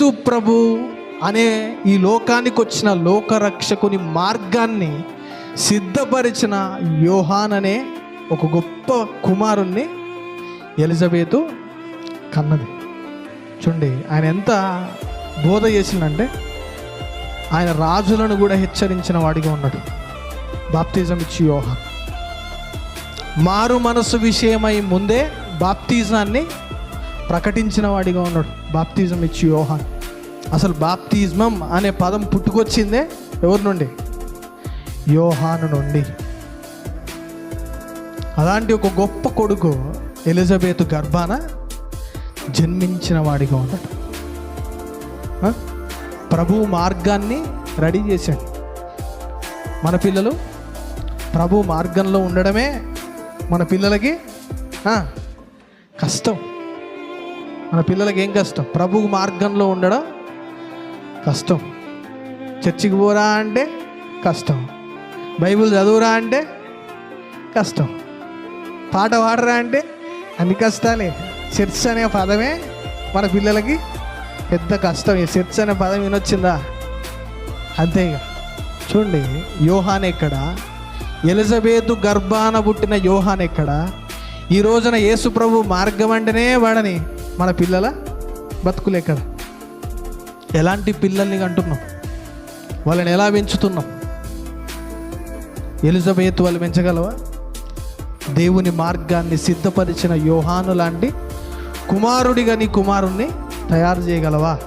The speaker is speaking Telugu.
క్రీస్తు ప్రభు అనే ఈ లోకానికి వచ్చిన లోకరక్షకుని మార్గాన్ని సిద్ధపరిచిన యోహాన్ అనే ఒక గొప్ప కుమారుణ్ణి ఎలిజబెతు కన్నది. చూడండి ఆయన ఎంత బోధ చేసిందంటే ఆయన రాజులను కూడా హెచ్చరించిన వాడిగా ఉన్నాడు. బాప్తిజం ఇచ్చి యోహాన్. మారు మనసు విషయమై ముందే బాప్తిజాన్ని ప్రకటించిన వాడిగా ఉన్నాడు. బాప్తిజం ఇచ్చి యోహాన్. అసలు బాప్తిజమం అనే పదం పుట్టుకొచ్చిందే ఎవరి నుండి? యోహాను నుండి. అలాంటి ఒక గొప్ప కొడుకు ఎలిజబెత్ గర్భాన జన్మించిన వాడిగా ఉన్నాడు. ప్రభు మార్గాన్ని రెడీ చేశాడు. మన పిల్లలు ప్రభు మార్గంలో ఉండడమే మన పిల్లలకి కష్టం. మన పిల్లలకి ఏం కష్టం? ప్రభు మార్గంలో ఉండడం కష్టం. చర్చికి పోరా అంటే కష్టం. బైబిల్ చదువురా అంటే కష్టం. పాట పాడరా అంటే అన్ని కష్టాలే. చర్చ్ అనే పదమే మన పిల్లలకి పెద్ద కష్టం. ఈ చర్చ్ అనే పదం వినొచ్చిందా? అంతే చూడండి యోహాన్ ఎక్కడ? ఎలిజబేతు గర్భాన పుట్టిన యోహాన్ ఎక్కడ? ఈ రోజున యేసు ప్రభు మార్గం అంటేనే వాడని మన పిల్లల బతుకులు ఎక్కడ ఎలాంటి పిల్లల్ని అంటున్నాం? వాళ్ళని ఎలా పెంచుతున్నాం? ఎలిజబెత్ వాళ్ళు పెంచగలవా? దేవుని మార్గాన్ని సిద్ధపరిచిన యోహాను లాంటి కుమారుడిగా నీ కుమారుణ్ణి తయారు చేయగలవా?